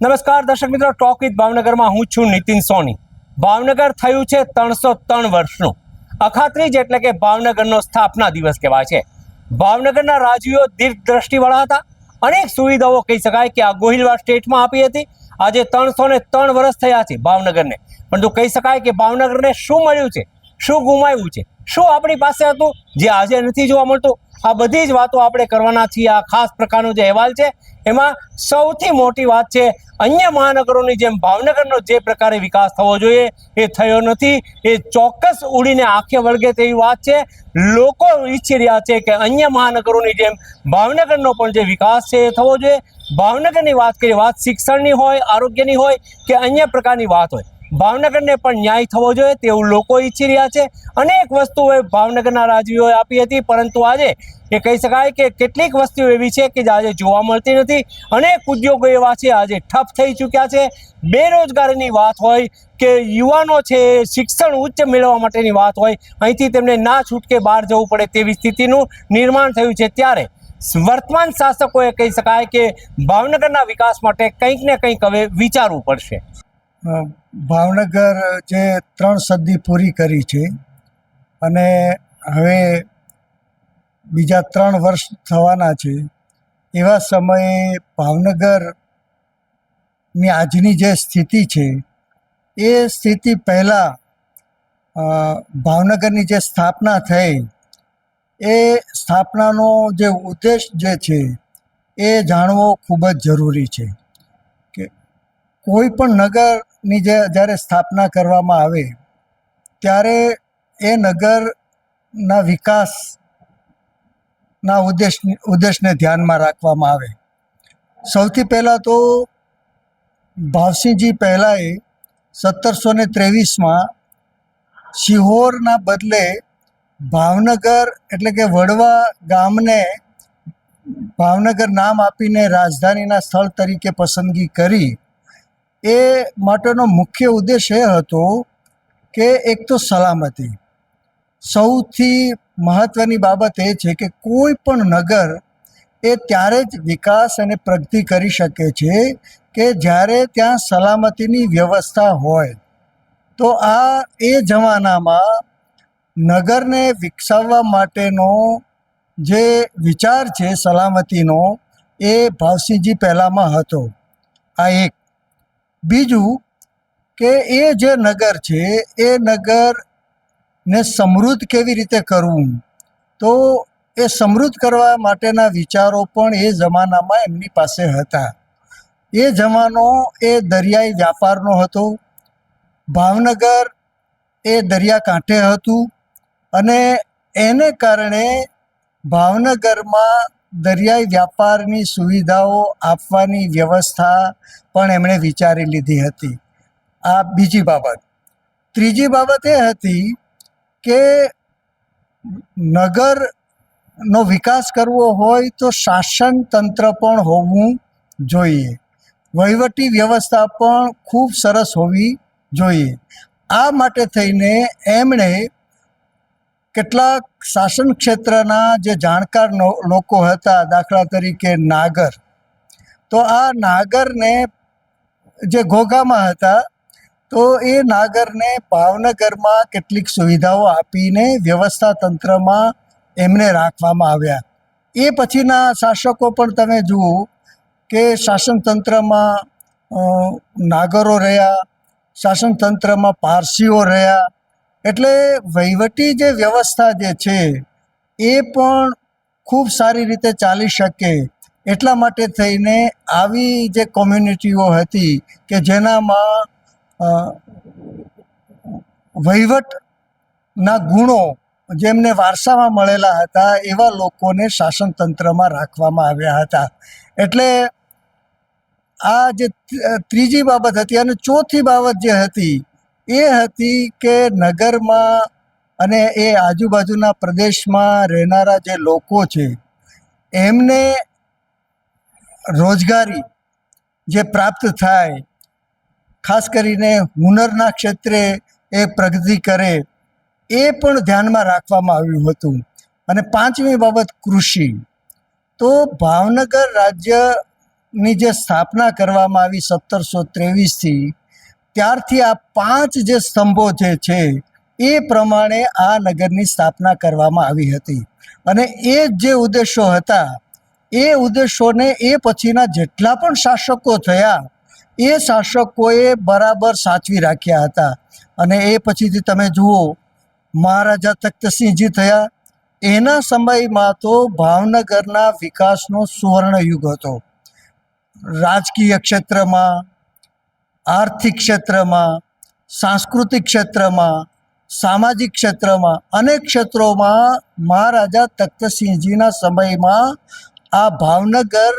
નમસ્કાર, દર્શક મિત્રો, ટોક વિથ ભાવનગરમાં હું છું નીતિન સોની. ભાવનગર થયું છે ત્રણસો ત્રણ વર્ષનું. અખાત્રીજ એટલે કે ભાવનગરનો સ્થાપના દિવસ કહેવાય છે. ભાવનગરના રાજવીઓ દીર્ઘ દ્રષ્ટિવાળા હતા. અનેક સુવિધાઓ કહી શકાય કે આ ગોહિલવાર સ્ટેટમાં આપી હતી. આજે ત્રણસો ને ત્રણ વર્ષ થયા છે ભાવનગરને. પરંતુ કહી શકાય કે ભાવનગરને શું મળ્યું છે? શું ગુમાવ્યું છે? શું આપણી પાસે હતું? જે આજે નથી જોવા મળતું. આ બધી જ વાતો આપણે કરવાના છીએ. આ ખાસ પ્રકારનો જે અહેવાલ છે, એમાં સૌથી મોટી વાત છે, અન્ય મહાનગરોની જેમ ભાવનગરનો જે પ્રકારે વિકાસ થવો જોઈએ, એ થયો નથી. એ ચોક્કસ ઉડીને આંખે વળગે તેવી વાત છે. લોકો ઈચ્છી રહ્યા છે કે અન્ય મહાનગરોની જેમ ભાવનગરનો પણ જે વિકાસ છે, એ થવો જોઈએ. ભાવનગરની વાત કરીએ, વાત શિક્ષણની હોય, આરોગ્યની હોય કે અન્ય પ્રકારની વાત હોય. ભાવનગરને પણ ન્યાય થવો જોઈએ તેવું લોકો ઈચ્છી રહ્યા છે. અનેક વસ્તુઓ ભાવનગરના રાજવીઓએ આપી હતી, પરંતુ આજે એ કહી શકાય કે કેટલીક વસ્તુઓ એવી છે કે જે આજે જોવા મળતી નથી. અનેક ઉદ્યોગો એવા છે, આજે ઠપ થઈ ચૂક્યા છે. બેરોજગારીની વાત હોય કે યુવાનો છે, શિક્ષણ ઉચ્ચ મેળવવા માટેની વાત હોય, અહીંથી તેમને ના છૂટકે બહાર જવું પડે તેવી સ્થિતિનું નિર્માણ થયું છે. ત્યારે વર્તમાન શાસકોએ કહી શકાય કે ભાવનગરના વિકાસ માટે કંઈક ને કંઈક હવે વિચારવું પડશે. ભાવનગર જે ત્રણ સદી પૂરી કરી છે અને હવે બીજા ત્રણ વર્ષ થવાના છે, એવા સમયે ભાવનગરની આજની જે સ્થિતિ છે, એ સ્થિતિ પહેલાં ભાવનગરની જે સ્થાપના થઈ, એ સ્થાપનાનો જે ઉદ્દેશ જે છે, એ જાણવો ખૂબ જ જરૂરી છે કે કોઈ પણ નગરની જે જ્યારે સ્થાપના કરવામાં આવે, ત્યારે એ નગરના વિકાસના ઉદ્દેશ ઉદ્દેશને ધ્યાનમાં રાખવામાં આવે. સૌથી પહેલાં તો ભાવસિંહજી પહેલાંએ સત્તરસો ને ત્રેવીસમાં શિહોરના બદલે ભાવનગર એટલે કે વડવા ગામને ભાવનગર નામ આપીને રાજધાનીના સ્થળ તરીકે પસંદગી કરી. એ માટેનો મુખ્ય ઉદ્દેશ એ હતો કે એક તો સલામતી. સૌથી મહત્ત્વની બાબત એ છે કે કોઈ પણ નગર એ ત્યારે જ વિકાસ અને પ્રગતિ કરી શકે છે કે જ્યારે ત્યાં સલામતીની વ્યવસ્થા હોય. તો આ એ જમાનામાં નગરને વિકસાવવા માટેનો જે વિચાર છે સલામતીનો એ ભાવસિંહજી પહેલાંમાં હતો. આ એક બીજું કે એ જે નગર છે, એ નગરને સમૃદ્ધ કેવી રીતે કરવું? તો એ સમૃદ્ધ કરવા માટેના વિચારો પણ એ જમાનામાં એમની પાસે હતા. એ જમાનો એ દરિયાઈ વ્યાપારનો હતો. ભાવનગર એ દરિયાકાંઠે હતું અને એને કારણે ભાવનગરમાં દરિયાઈ વ્યાપારની સુવિધાઓ આપવાની વ્યવસ્થા પણ એમણે વિચારી લીધી હતી. આ બીજી બાબત. ત્રીજી બાબત એ હતી કે નગરનો વિકાસ કરવો હોય તો શાસન તંત્ર પણ હોવું જોઈએ. વહીવટી વ્યવસ્થા પણ ખૂબ સરસ હોવી જોઈએ. આ માટે થઈને એમણે કેટલાક શાસન ક્ષેત્રના જે જાણકાર લોકો હતા, દાખલા તરીકે નાગર. તો આ નાગરને જે ઘોઘામાં હતા, તો એ નાગરને ભાવનગરમાં કેટલીક સુવિધાઓ આપીને વ્યવસ્થા તંત્રમાં એમને રાખવામાં આવ્યા. એ પછીના શાસકો પણ તમે જુઓ કે શાસનતંત્રમાં નાગરો રહ્યા, શાસન તંત્રમાં પારસીઓ રહ્યા એટલે વહીવટી જે વ્યવસ્થા જે છે, એ પણ ખૂબ સારી રીતે ચાલી શકે એટલા માટે થઈને આવી જે કોમ્યુનિટીઓ હતી કે જેનામાં વહીવટના ગુણો જેમને વારસામાં મળેલા હતા, એવા લોકોને શાસનતંત્રમાં રાખવામાં આવ્યા હતા. એટલે આ જે ત્રીજી બાબત હતી અને ચોથી બાબત જે હતી એ હતી કે નગરમાં અને એ આજુબાજુના પ્રદેશમાં રહેનારા જે લોકો છે, એમને રોજગારી જે પ્રાપ્ત થાય, ખાસ કરીને હુનરના ક્ષેત્રે એ પ્રગતિ કરે, એ પણ ધ્યાનમાં રાખવામાં આવ્યું હતું. અને પાંચમી બાબત કૃષિ. તો ભાવનગર રાજ્યની જે સ્થાપના કરવામાં આવી સત્તરસો ત્રેવીસથી ત્યારથી આ પાંચ જે સ્તંભો જે છે, એ પ્રમાણે આ નગરની સ્થાપના કરવામાં આવી હતી. અને એ જે ઉદ્દેશો હતા, એ ઉદ્દેશોને એ પછીના જેટલા પણ શાસકો થયા, એ શાસકોએ બરાબર સાચવી રાખ્યા હતા. અને એ પછીથી તમે જુઓ, મહારાજા તખ્તસિંહજી થયા. એના સમયમાં તો ભાવનગરના વિકાસનો સુવર્ણ યુગ હતો. રાજકીય ક્ષેત્રમાં આર્થિક ક્ષેત્રમાં, સાંસ્કૃતિક ક્ષેત્રમાં, સામાજિક ક્ષેત્રમાં, અનેક ક્ષેત્રોમાં મહારાજા તખ્તસિંહજીના સમયમાં આ ભાવનગર,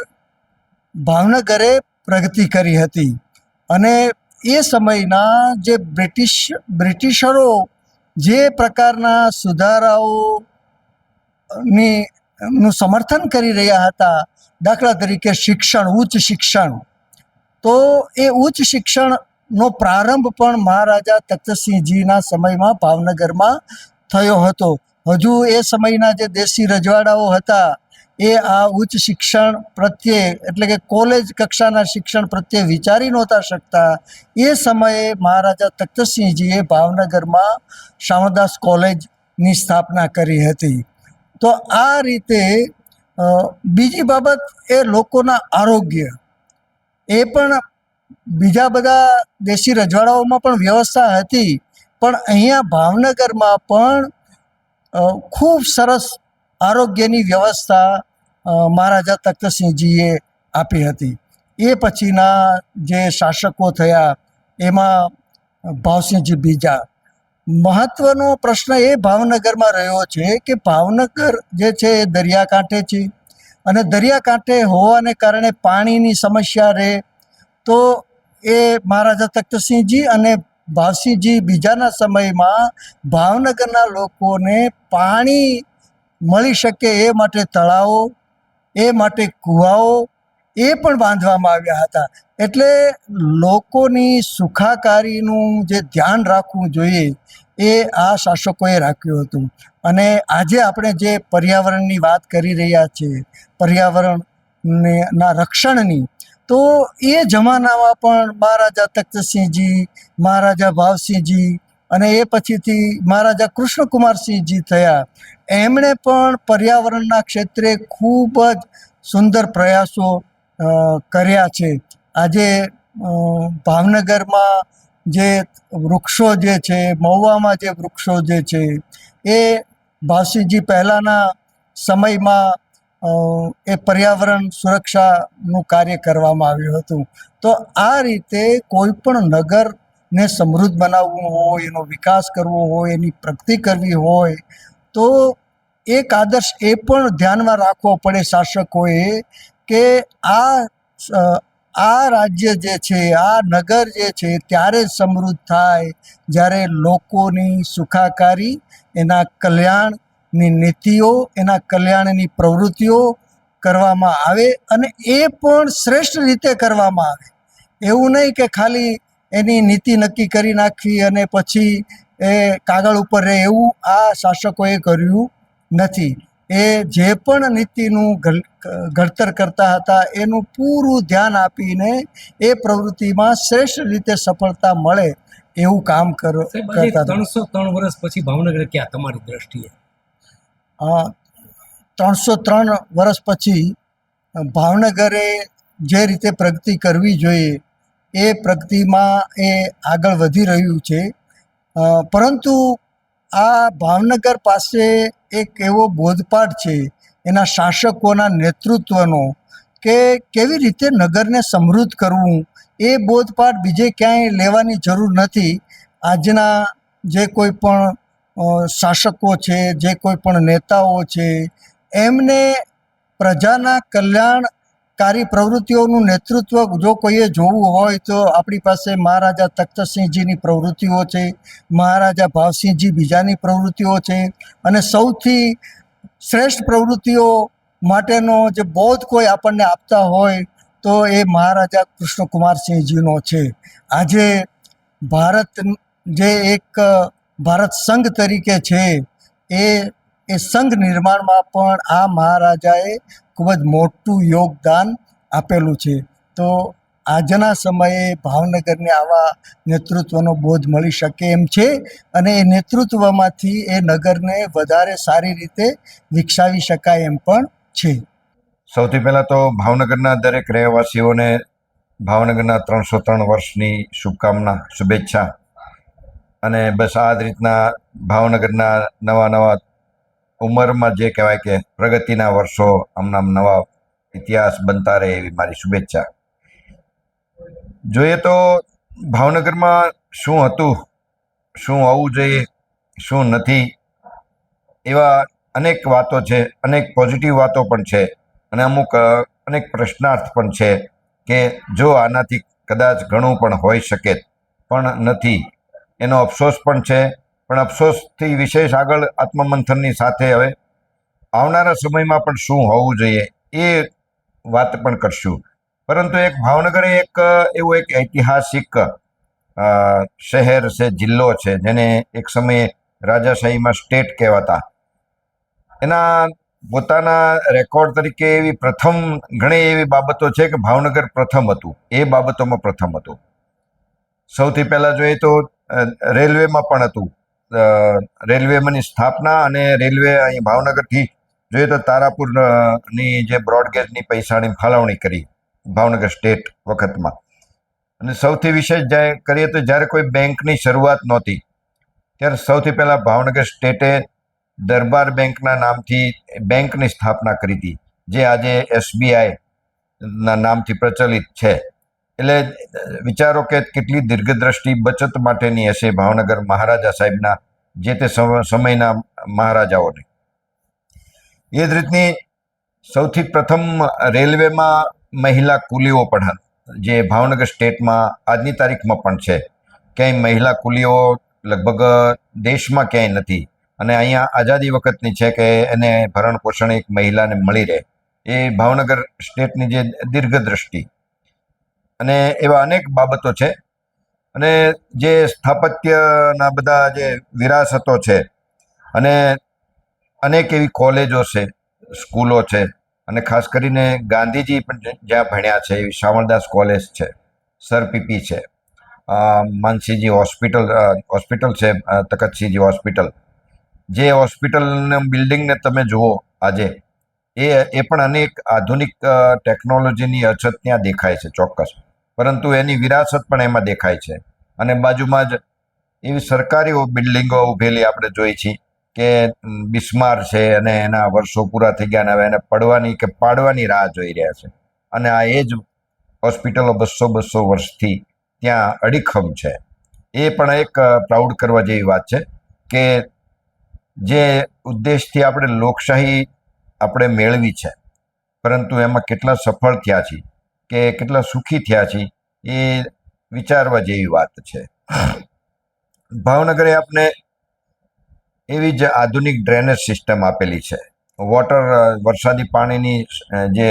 ભાવનગરે પ્રગતિ કરી હતી. અને એ સમયના જે બ્રિટિશ, બ્રિટિશરો જે પ્રકારના સુધારાઓની, નું સમર્થન કરી રહ્યા હતા, દાખલા તરીકે શિક્ષણ, ઉચ્ચ શિક્ષણ તો એ ઉચ્ચ શિક્ષણનો પ્રારંભ પણ મહારાજા તખ્તસિંહજીના સમયમાં ભાવનગરમાં થયો હતો. હજુ એ સમયના જે દેશી રજવાડાઓ હતા, એ આ ઉચ્ચ શિક્ષણ પ્રત્યે, એટલે કે કોલેજ કક્ષાના શિક્ષણ પ્રત્યે વિચારી નહોતા શકતા. એ સમયે મહારાજા તખ્તસિંહજીએ ભાવનગરમાં શામળદાસ કોલેજની સ્થાપના કરી હતી. તો આ રીતે બીજી બાબત એ લોકોના આરોગ્ય. એ પણ બીજા બધા દેશી રજવાડાઓમાં પણ વ્યવસ્થા હતી. પણ અહીંયા ભાવનગરમાં પણ ખૂબ સરસ આરોગ્યની વ્યવસ્થા મહારાજા તખ્તસિંહજીએ આપી હતી. એ પછીના જે શાસકો થયા, એમાં ભાવસિંહજી બીજા. મહત્વનો પ્રશ્ન એ ભાવનગરમાં રહ્યો છે કે ભાવનગર જે છે એ દરિયાકાંઠે છે. અને દરિયાકાંઠે હોવાને કારણે પાણીની સમસ્યા રહે, તો એ મહારાજા તખ્તસિંહજી અને ભાવસિંહજી બીજાના સમયમાં ભાવનગરના લોકોને પાણી મળી શકે એ માટે તળાવો, એ માટે કૂવાઓ, એ પણ બાંધવામાં આવ્યા હતા. એટલે લોકોની સુખાકારીનું જે ધ્યાન રાખવું જોઈએ એ આ શાસકોએ રાખ્યું હતું. અને આજે આપણે જે પર્યાવરણની વાત કરી રહ્યા છીએ, પર્યાવરણને ના રક્ષણની, તો એ જમાનામાં પણ મહારાજા તખ્તસિંહજી, મહારાજા ભાવસિંહજી અને એ પછીથી મહારાજા કૃષ્ણકુમારસિંહજી થયા. એમણે પણ પર્યાવરણના ક્ષેત્રે ખૂબ જ સુંદર પ્રયાસો કર્યા છે. આજે ભાવનગરમાં જે વૃક્ષો જે છે, મહુવામાં જે વૃક્ષો જે છે, એ ભાસીજી પહેલાંના સમયમાં એ પર્યાવરણ સુરક્ષાનું કાર્ય કરવામાં આવ્યું હતું. તો આ રીતે કોઈ પણ નગરને સમૃદ્ધ બનાવવું હોય, એનો વિકાસ કરવો હોય, એની પ્રગતિ કરવી હોય, તો એક આદર્શ એ પણ ધ્યાનમાં રાખવો પડે શાસકોએ કે આ આ રાજ્ય જે છે, આ નગર જે છે, ત્યારે સમૃદ્ધ થાય જ્યારે લોકોની સુખાકારી, એના કલ્યાણની નીતિઓ, એના કલ્યાણની પ્રવૃત્તિઓ કરવામાં આવે અને એ પણ શ્રેષ્ઠ રીતે કરવામાં આવે. એવું નહીં કે ખાલી એની નીતિ નક્કી કરી નાખવી અને પછી એ કાગળ ઉપર રહે એવું આ શાસકોએ કર્યું નથી. એ જે પણ નીતિનું ઘડતર કરતા હતા એનું પૂરું ધ્યાન આપીને એ પ્રવૃત્તિમાં શ્રેષ્ઠ રીતે સફળતા મળે એવું કામ કર કરતા ત્રણસો ત્રણ વર્ષ પછી ભાવનગર ક્યાં તમારી દ્રષ્ટિએ? ત્રણસો ત્રણ વર્ષ પછી ભાવનગરે જે રીતે પ્રગતિ કરવી જોઈએ એ પ્રગતિમાં એ આગળ વધી રહ્યું છે. પરંતુ આ ભાવનગર પાસે એક એવો બોધપાઠ છે એના શાસકોના નેતૃત્વનો કે કેવી રીતે નગરને સમૃદ્ધ કરવું? એ બોધપાઠ બીજે ક્યાંય લેવાની જરૂર નથી. આજના જે કોઈ પણ શાસકો છે, જે કોઈ પણ નેતાઓ છે, એમને પ્રજાના કલ્યાણકારી પ્રવૃત્તિઓનું નેતૃત્વ જો કોઈએ જોવું હોય તો આપણી પાસે મહારાજા તખ્તસિંહજીની પ્રવૃત્તિઓ છે, મહારાજા ભાવસિંહજી બીજાની પ્રવૃત્તિઓ છે અને સૌથી શ્રેષ્ઠ પ્રવૃત્તિઓ માટેનો જે બોધ કોઈ આપણને આપતા હોય તો એ મહારાજા કૃષ્ણકુમારસિંહજીનો છે. આજે ભારત જે એક, ભારત સંઘ તરીકે છે, એ એ સંઘ નિર્માણમાં પણ આ મહારાજાએ ખૂબ જ મોટું યોગદાન આપેલું છે. તો આજના સમયે ભાવનગરને આવા નેતૃત્વનો બોધ મળી શકે એમ છે અને એ નેતૃત્વમાંથી એ નગરને વધારે સારી રીતે વિકસાવી શકાય એમ પણ છે. સૌથી પહેલાં તો ભાવનગરના દરેક રહેવાસીઓને ભાવનગરના ત્રણસો ત્રણ વર્ષની શુભકામના, શુભેચ્છા. અને બસ આ રીતના ભાવનગરના નવા નવા ઉંમરમાં જે કહેવાય કે પ્રગતિના વર્ષો આમનામ નવા ઇતિહાસ બનતા રહે એવી મારી શુભેચ્છા. જોઈએ તો ભાવનગરમાં શું હતું, શું હોવું જોઈએ, શું નથી, એવા અનેક વાતો છે, અનેક પોઝિટિવ વાતો પણ છે, અને અમુક અનેક પ્રશ્નાર્થ પણ છે કે જો આનાથી કદાચ ઘણું પણ હોઈ શકે, પણ નથી. એનો અફસોસ પણ છે પણ અફસોસથી વિશેષ આગળ આત્મમંથનની સાથે હવે આવનારા સમયમાં પણ શું હોવું જોઈએ એ વાત પણ કરશું. પરંતુ એક ભાવનગર એક, એવો એક ઐતિહાસિક શહેર છે, જિલ્લો છે, જેને એક સમયે રાજાશાહીમાં સ્ટેટ કહેવાતા. એના પોતાના રેકોર્ડ તરીકે એવી પ્રથમ, ઘણી એવી બાબતો છે કે ભાવનગર પ્રથમ હતું. એ બાબતોમાં પ્રથમ હતું. સૌથી પહેલાં જોઈએ તો રેલવેમાં પણ હતું. રેલવેમાંની સ્થાપના અને રેલવે અહીં ભાવનગરથી જોઈએ તો તારાપુરની જે બ્રોડગેજની પૈસાની ફાળવણી કરી ભાવનગર સ્ટેટ વખતમાં. અને સૌથી વિશેષ કરીએ તો જ્યારે કોઈ બેંકની શરૂઆત નહોતી, ત્યારે સૌથી પહેલાં ભાવનગર સ્ટેટે દરબાર બેંકના નામથી બેંકની સ્થાપના કરી હતી, જે આજે એસબીઆઈ ના નામથી પ્રચલિત છે. એટલે વિચારો કે કેટલી દીર્ઘદ્રષ્ટિ બચત માટેની હશે ભાવનગર મહારાજા સાહેબના, જે તે સમ- સમયના મહારાજાઓને. એ જ રીતની સૌથી પ્રથમ રેલવેમાં મહિલા કુલીઓ પણ જે ભાવનગર સ્ટેટમાં આજની તારીખમાં પણ છે. ક્યાંય મહિલા કુલીઓ લગભગ દેશમાં ક્યાંય નથી અને અહીંયા આઝાદી વખતની છે કે એને ભરણ પોષણ એક મહિલાને મળી રહે. એ ભાવનગર સ્ટેટની જે દીર્ઘદ્રષ્ટિ અને એવા અનેક બાબતો છે. અને જે સ્થાપત્યના બધા જે વિરાસતો છે અને અનેક એવી કોલેજો છે, સ્કૂલો છે અને ખાસ કરીને ગાંધીજી પણ જ્યાં ભણ્યા છે એવી શામળદાસ કોલેજ છે, સર પીપી છે માનસીજી હોસ્પિટલ હોસ્પિટલ છે તકતસિંહજી હોસ્પિટલ. જે હોસ્પિટલને બિલ્ડિંગને તમે જુઓ આજે, એ એ પણ અનેક આધુનિક ટેકનોલોજીની અછત ત્યાં દેખાય છે ચોક્કસ. પરંતુ એની વિરાસત પણ એમાં દેખાય છે. અને બાજુમાં જ એવી સરકારી બિલ્ડિંગો ઉભેલી આપણે જોઈ છીએ કે બિસ્માર છે અને એના વર્ષો પૂરા થઈ ગયા અને હવે એને પડવાની કે પાડવાની રાહ જોઈ રહ્યા છે. અને આ એ જ હોસ્પિટલો બસો બસો વર્ષથી ત્યાં અડીખમ છે. એ પણ એક પ્રાઉડ કરવા જેવી વાત છે કે જે ઉદ્દેશથી આપણે લોકશાહી આપણે મેળવી છે. પરંતુ એમાં કેટલા સફળ થયા છીએ. કે કેટલા સુખી થયા છે એ વિચારવા જેવી વાત છે. ભાવનગરે આપણે એવી જ આધુનિક ડ્રેનેજ સિસ્ટમ આપેલી છે. વોટર વરસાદી પાણીની જે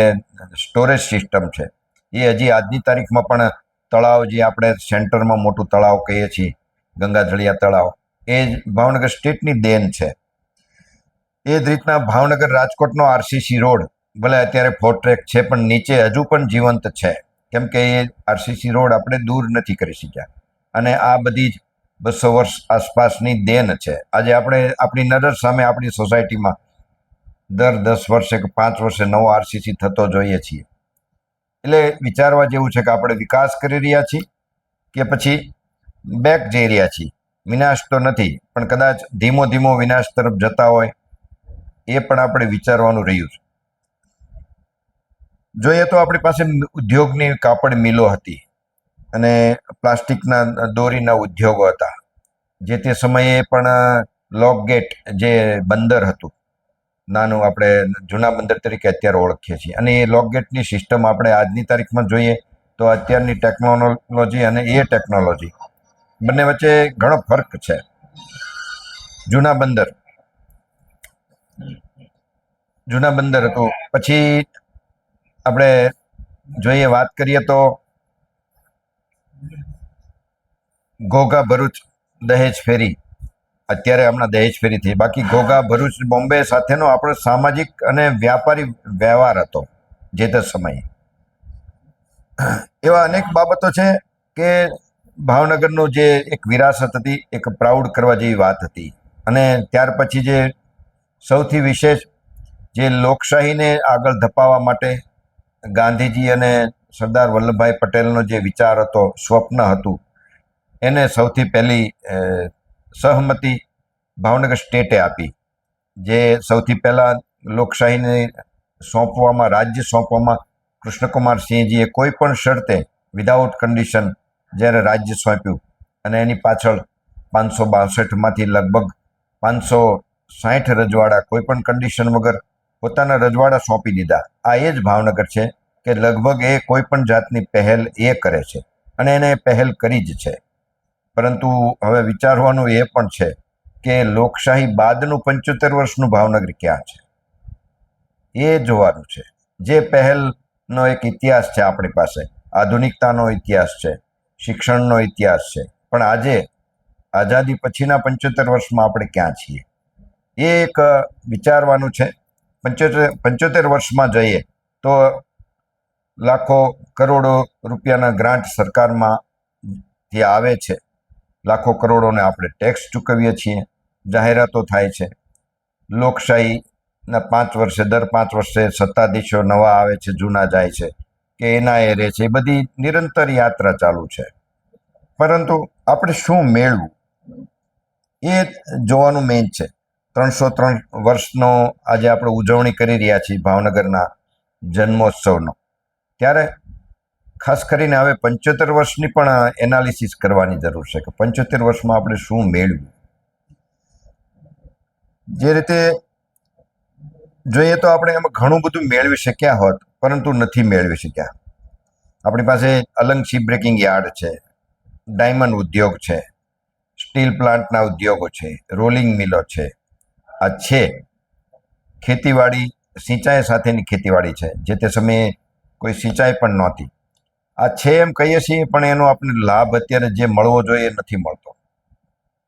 સ્ટોરેજ સિસ્ટમ છે, એ હજી આજની તારીખમાં પણ તળાવ જે આપણે સેન્ટરમાં મોટું તળાવ કહીએ છીએ, ગંગાધળિયા તળાવ, એ જ ભાવનગર સ્ટેટની દેન છે. એ જ રીતના ભાવનગર રાજકોટનો આરસીસી રોડ ભલે અત્યારે ફોરટ્રેક છે, પણ નીચે હજુ પણ જીવંત છે. કેમ કે એ આરસીસી રોડ આપણે દૂર નથી કરી શક્યા. અને આ બધી જ બસો વર્ષ આસપાસની દેન છે. આજે આપણે આપણી નજર સામે આપણી સોસાયટીમાં દર દસ વર્ષે કે પાંચ વર્ષે નવો આરસીસી થતો જોઈએ છીએ. એટલે વિચારવા જેવું છે કે આપણે વિકાસ કરી રહ્યા છીએ કે પછી બેક જઈ રહ્યા છીએ. વિનાશ તો નથી, પણ કદાચ ધીમો ધીમો વિનાશ તરફ જતા હોય, એ પણ આપણે વિચારવાનું રહ્યું છે. જોઈએ તો આપણી પાસે ઉદ્યોગની કાપડ મિલો હતી અને પ્લાસ્ટિકના દોરીના ઉદ્યોગો હતા. જે તે સમયે પણ લોક ગેટ જે બંદર હતું, નાનું આપણે જૂના બંદર તરીકે અત્યારે ઓળખીએ છીએ. અને એ લોક ગેટની સિસ્ટમ આપણે આજની તારીખમાં જોઈએ તો અત્યારની ટેકનોલોજી અને એ ટેકનોલોજી બંને વચ્ચે ઘણો ફરક છે. જૂના બંદર જૂના બંદર હતું. પછી આપણે જોઈએ વાત કરીએ તો ઘોઘા ભરૂચ દહેજ ફેરી. અત્યારે હમણાં દહેજ ફેરી થઈ. બાકી ઘોઘા ભરૂચ બોમ્બે સાથેનો આપણો સામાજિક અને વ્યાપારી વ્યવહાર હતો જે તે સમયે. એવા અનેક બાબતો છે કે ભાવનગરનું જે એક વિરાસત હતી, એક પ્રાઉડ કરવા જેવી વાત હતી. અને ત્યાર પછી જે સૌથી વિશેષ જે લોકશાહીને આગળ ધપાવવા માટે ગાંધીજી અને સરદાર વલ્લભભાઈ પટેલનો જે વિચાર હતો, સ્વપ્ન હતું, એને સૌથી પહેલી સહમતી ભાવનગર સ્ટેટે આપી, જે સૌથી પહેલાં લોકશાહીને સોંપવામાં, રાજ્ય સોંપવામાં કૃષ્ણકુમાર સિંહજીએ કોઈ પણ શરતે વિધાઉટ કન્ડિશન જ્યારે રાજ્ય સોંપ્યું અને એની પાછળ પાંચસો બાસઠમાંથી લગભગ પાંચસો સાઠ રજવાડા કોઈ પણ કન્ડિશન વગર પોતાના રજવાડા સોંપી દીધા. આ એ જ ભાવનગર છે કે લગભગ એ કોઈ પણ જાતની પહેલ એ કરે છે અને એને પહેલ કરી જ છે. પરંતુ હવે વિચારવાનું એ પણ છે કે લોકશાહી બાદનું પંચોતેર વર્ષનું ભાવનગર ક્યાં છે? એ જોવાનું છે. જે પહેલનો એક ઇતિહાસ છે આપણી પાસે. આધુનિકતાનો ઇતિહાસ છે. શિક્ષણનો ઇતિહાસ છે. પણ આજે, આઝાદી પછીના પંચોતેર વર્ષમાં આપણે ક્યાં છીએ? એ એક વિચારવાનું છે પંચોતેર પંચોતેર વર્ષમાં જઈએ તો લાખો કરોડો રૂપિયાના ગ્રાન્ટ સરકારમાં જે આવે છે, લાખો કરોડોને આપણે ટેક્સ ચૂકવીએ છીએ, જાહેરાતો થાય છે. લોકશાહીના પાંચ વર્ષે, દર પાંચ વર્ષે સત્તાધીશો નવા આવે છે, જૂના જાય છે, કે એના એ રહે છે, એ બધી નિરંતર યાત્રા ચાલુ છે. પરંતુ આપણે શું મેળવું? એ જોવાનું મેઇન છે. ત્રણસો ત્રણ વર્ષનો આજે આપણે ઉજવણી કરી રહ્યા છીએ ભાવનગરના જન્મોત્સવનો. ત્યારે ખાસ કરીને હવે પંચોતેર વર્ષની પણ એનાલિસિસ કરવાની જરૂર છે કે પંચોતેર વર્ષમાં આપણે શું મેળવ્યું. જે રીતે જોઈએ તો આપણે એમાં ઘણું બધું મેળવી શક્યા હોત, પરંતુ નથી મેળવી શક્યા. આપણી પાસે અલંગ શીપ બ્રેકિંગ યાર્ડ છે, ડાયમંડ ઉદ્યોગ છે, સ્ટીલ પ્લાન્ટના ઉદ્યોગો છે, રોલિંગ મિલો છે છે. ખેતીવાડી સિંચાઈ સાથેની ખેતીવાડી છે, જે તે સમયે કોઈ સિંચાઈ પણ નહોતી. આ છે એમ કહીએ છીએ, પણ એનો આપણને લાભ અત્યારે જે મળવો જોઈએ એ નથી મળતો.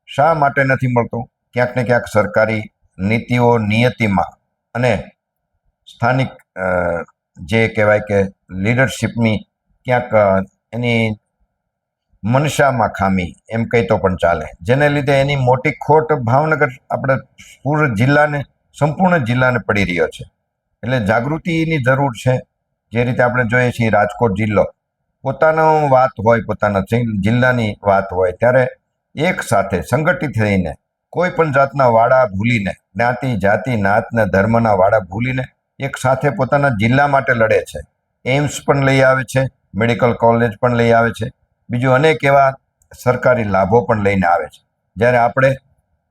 શા માટે નથી મળતો? ક્યાંક ને ક્યાંક સરકારી નીતિઓ નિયતિમાં અને સ્થાનિક જે કહેવાય કે લીડરશીપની ક્યાંક એની મનસામાં ખામી, એમ કહી તો પણ ચાલે. જેને લીધે એની મોટી ખોટ ભાવનગર આપણે પૂર્ણ જિલ્લાને, સંપૂર્ણ જિલ્લાને પડી રહ્યો છે. એટલે જાગૃતિની જરૂર છે. જે રીતે આપણે જોઈએ છીએ રાજકોટ જિલ્લો, પોતાનો વાત હોય, પોતાના જિલ્લાની વાત હોય, ત્યારે એક સાથે સંગઠિત થઈને, કોઈ પણ જાતના વાડા ભૂલીને, જ્ઞાતિ, જાતિ નાતને ધર્મના વાડા ભૂલીને, એક સાથે પોતાના જિલ્લા માટે લડે છે. એમ્સ પણ લઈ આવે છે, મેડિકલ કોલેજ પણ લઈ આવે છે. બીજું અનેક એવા સરકારી લાભો પણ લઈને આવે છે. જ્યારે આપણે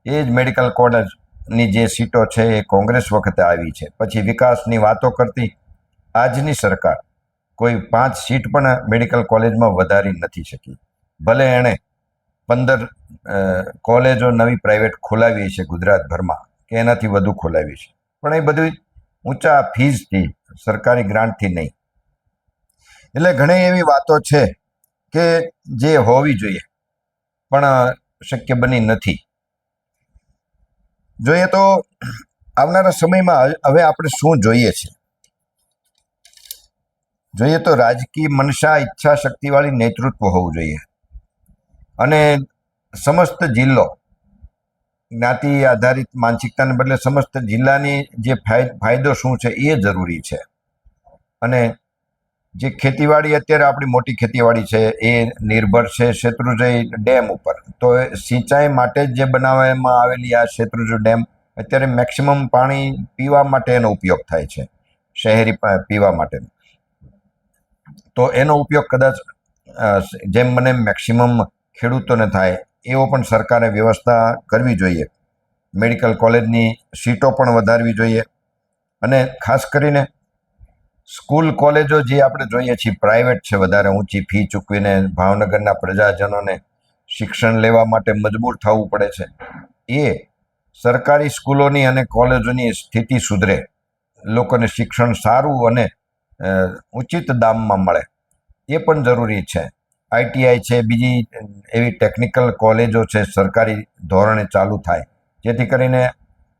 એ જ મેડિકલ કોલેજની જે સીટો છે એ કોંગ્રેસ વખતે આવી છે. પછી વિકાસની વાતો કરતી આજની સરકાર કોઈ પાંચ સીટ પણ મેડિકલ કોલેજમાં વધારી નથી શકી. ભલે એણે પંદર કોલેજો નવી પ્રાઇવેટ ખોલાવી છે ગુજરાતભરમાં, કે એનાથી વધુ ખોલાવી છે. પણ એ બધું ઊંચા ફીઝથી, સરકારી ગ્રાન્ટથી નહીં. એટલે ઘણી એવી વાતો છે કે જે હોવી જોઈએ. પણ શક્ય બની નથી. જોઈએ તો આવનારા સમયમાં હવે આપણે શું જોઈએ છે? જોઈએ તો રાજકીય મનસા, ઈચ્છા શક્તિવાળી નેતૃત્વ હોવું જોઈએ. અને સમસ્ત જિલ્લો, જ્ઞાતિ આધારિત માનસિકતાને બદલે સમસ્ત જિલ્લાની જે ફાય- ફાયદો શું છે એ જરૂરી છે. અને જે ખેતીવાડી અત્યારે આપણી મોટી ખેતીવાડી છે, એ નિર્ભર છે શેત્રુંજય ડેમ ઉપર. તો સિંચાઈ માટે જ બનાવવામાં આવેલી આ શેત્રુંજય ડેમ, અત્યારે મેક્સિમમ પાણી પીવા માટે એનો ઉપયોગ થાય છે, શહેરી પીવા માટે તો એનો ઉપયોગ કદાચ જેમ મને મેક્સિમમ ખેડૂતોને થાય, એવો પણ સરકારે વ્યવસ્થા કરવી જોઈએ. મેડિકલ કોલેજની સીટો પણ વધારવી જોઈએ. અને ખાસ કરીને સ્કૂલ કોલેજો જે આપણે જોઈએ છીએ પ્રાઇવેટ છે, વધારે ઊંચી ફી ચૂકવીને ભાવનગરના પ્રજાજનોને શિક્ષણ લેવા માટે મજબૂર થવું પડે છે. એ સરકારી સ્કૂલોની અને કોલેજોની સ્થિતિ સુધરે લોકોને શિક્ષણ સારું અને ઉચિત દામમાં મળે. એ પણ જરૂરી છે. આઈટીઆઈ છે, બીજી એવી ટેકનિકલ કોલેજો છે, સરકારી ધોરણે ચાલુ થાય. જેથી કરીને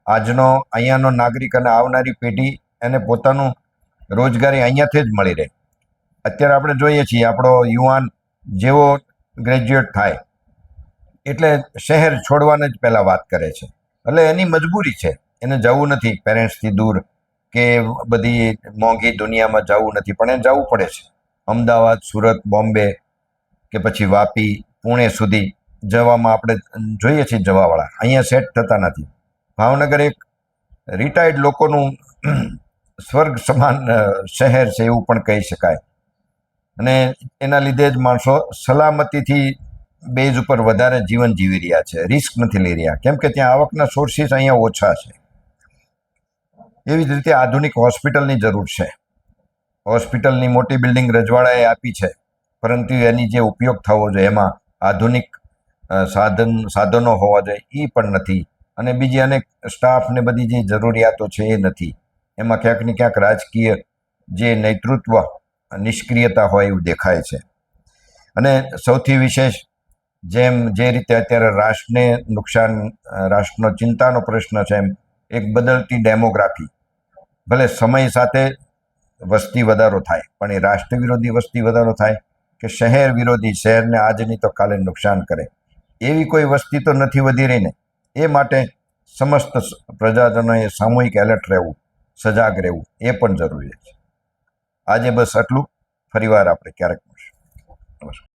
આજનો અહીંયાનો નાગરિક અને આવનારી પેઢી એને પોતાનું રોજગારી અહીંયાથી જ મળી રહે. અત્યારે આપણે જોઈએ છીએ, આપણો યુવાન જેવો ગ્રેજ્યુએટ થાય, એટલે શહેર છોડવાને જ પહેલાં વાત કરે છે. એટલે એની મજબૂરી છે. એને જવું નથી પેરેન્ટ્સથી દૂર કે બધી મોંઘી દુનિયામાં જવું નથી, પણ એને જવું પડે છે. અમદાવાદ, સુરત, બોમ્બે કે પછી વાપી, પુણે સુધી જવામાં આપણે જોઈએ છીએ જવાવાળા. અહીંયા સેટ થતા નથી. ભાવનગર એક રિટાયર્ડ લોકોનું સ્વર્ગ સમાન શહેર છે એવું પણ કહી શકાય. અને એના લીધે જ માણસો સલામતીથી બેઝ ઉપર વધારે જીવન જીવી રહ્યા છે. રિસ્ક નથી લઈ રહ્યા. કેમ કે ત્યાં આવકના સોર્સિસ અહીંયા ઓછા છે. એવી જ રીતે આધુનિક હોસ્પિટલની જરૂર છે. હોસ્પિટલની મોટી બિલ્ડિંગ રજવાડાએ આપી છે. પરંતુ એની જે ઉપયોગ થવો જોઈએ, એમાં આધુનિક સાધન, સાધનો હોવા જોઈએ એ પણ નથી. અને બીજી અનેક સ્ટાફ ને બધી જે જરૂરિયાતો છે એ નથી. એમાં ક્યાંક ને ક્યાંક રાજકીય જે નેતૃત્વ, નિષ્ક્રિયતા હોય એવું દેખાય છે. અને સૌથી વિશેષ જેમ જે રીતે અત્યારે રાષ્ટ્રને નુકસાન રાષ્ટ્રનો ચિંતાનો પ્રશ્ન છે એમ, એક બદલતી ડેમોગ્રાફી. ભલે સમય સાથે વસ્તી વધારો થાય, પણ એ રાષ્ટ્ર વિરોધી વસ્તી વધારો થાય કે શહેર વિરોધી, શહેરને આજની તો કાલે નુકસાન કરે. એવી કોઈ વસ્તી તો નથી વધી રહીને એ માટે સમસ્ત પ્રજાજનોએ સામૂહિક એલર્ટ રહેવું. સજાગ રહેવું એ પણ જરૂરી છે. આજે બસ આટલું. ફરીવાર આપણે ક્યારેક મળશું. નમસ્કાર.